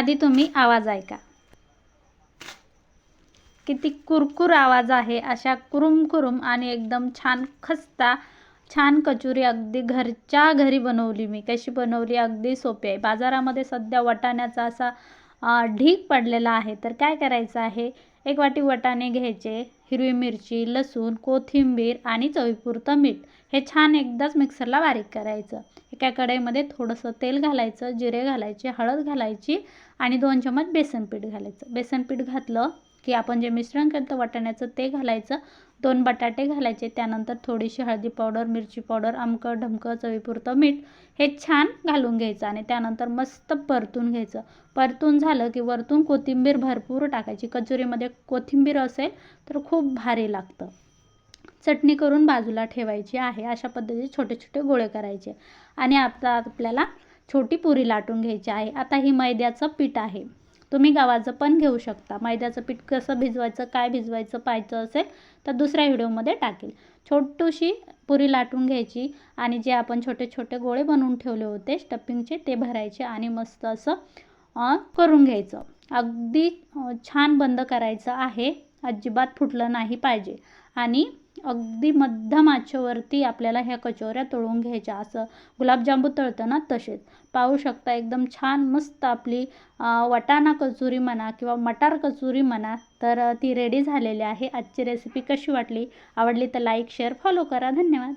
आधी तुम्ही आवाज ऐका. किती कुरकुर आवाज आहे अशा कुरुम कुरुम आणि एकदम छान खस्ता छान कचोरी अगदी घरच्या घरी बनवली मी. कशी बनवली अगदी सोपी आहे. बाजारामध्ये सध्या वाटाण्याचा असा ढीग पडलेला आहे. तर काय करायचं आहे? एक वाटी वटाणे घ्यायचे हिरवी मिरची लसूण कोथिंबीर आणि चवीपुरतं मीठ. हे छान एकदाच मिक्सरला बारीक करायचं. एका कढईमध्ये थोडंसं तेल घालायचं जिरे घालायचे हळद घालायची आणि दोन चम्मच बेसन पीठ घालायचं. बेसन पीठ घातलं की आपण जे मिश्रण करतो वाटाण्याचं ते घालायचं. दोन बटाटे घालायचे त्यानंतर थोडीशी हळदी पावडर मिरची पावडर आमकं ढमकं चवीपुरतं मीठ हे छान घालून घ्यायचं आणि त्यानंतर मस्त परतून घ्यायचं. परतून झालं की वरतून कोथिंबीर भरपूर टाकायची. कचोरीमध्ये कोथिंबीर असेल तर खूप भारी लागतं. चटणी करून बाजूला ठेवायची आहे. अशा पद्धतीचे छोटे छोटे गोळे करायचे. आणि आता आपल्याला छोटी पुरी लाटून घ्यायची आहे. आता ही मैद्याचं पीठ आहे. तुम्ही गव्हाचं पण घेऊ शकता. मैद्याचं पीठ कसं भिजवायचं काय भिजवायचं पाहायचं असेल तर दुसऱ्या व्हिडिओमध्ये टाकेल. छोटूशी पुरी लाटून घ्यायची आणि जे आपण छोटे छोटे गोळे बनवून ठेवले होते स्टफिंगचे ते भरायचे आणि मस्त असं करून घ्यायचं. अगदी छान बंद करायचं आहे. अजिबात फुटलं नाही पाहिजे. आणि अगदी मध्यम आचेवरती आपल्याला ह्या कचोऱ्या तळून घ्यायच्या. असं गुलाबजांबू तळतं ना तसेच. पाहू शकता एकदम छान मस्त आपली वटाणा वाटाणा कचोरी म्हणा किंवा मटार कचोरी म्हणा तर ती रेडी झालेली आहे. आजची रेसिपी कशी वाटली? आवडली तर लाईक शेअर फॉलो करा. धन्यवाद.